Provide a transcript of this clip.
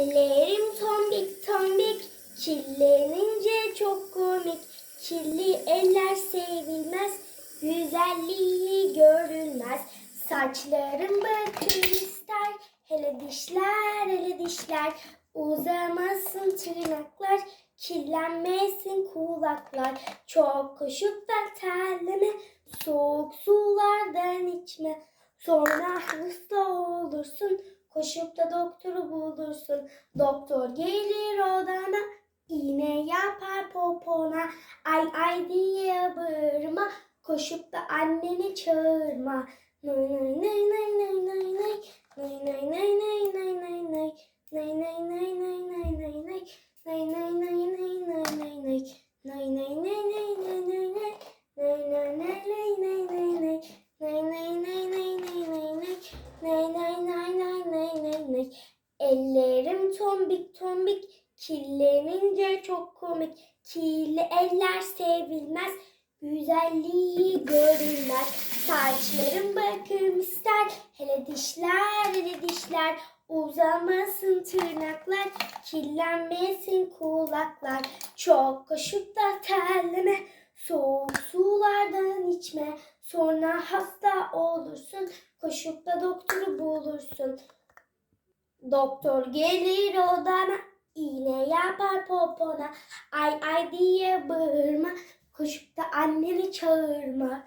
Ellerim tombik tombik, kirlenince çok komik. Kirli eller sevilmez, güzelliği görülmez. Saçlarım bakım ister, hele dişler, hele dişler. Uzamasın tırnaklar, kirlenmesin kulaklar. Çok koşup da terleme, soğuk sulardan içme. Sonra hasta olursun, koşup da doktoru bulursun. Doktor gelir odana, iğne yapar popona. Ay ay diye bağırma, koşup da anneni çağırma. Nay nay nay nay nay nay nay. Nay nay nay nay nay nay nay. Nay nay nay nay nay nay nay. Nay nay nay nay nay nay nay. Nay nay nay nay. Nay nay nay nay nay nay nay. Nay nay nay nay nay nay nay. Nay nay nay nay nay nay nay. Ellerim tombik tombik, kirlenince çok komik. Kirli eller sevilmez, güzelliği görülmez. Saçlarım bakım ister, hele dişler, hele dişler. Uzamasın tırnaklar, kirlenmesin kulaklar. Çok koşup da terleme, soğuk sulardan içme. Sonra hasta olursun, koşup da doktoru bulursun. Doktor gelir odana, iğne yapar popona. Ay ay diye bağırma, koşup da anneni çağırma.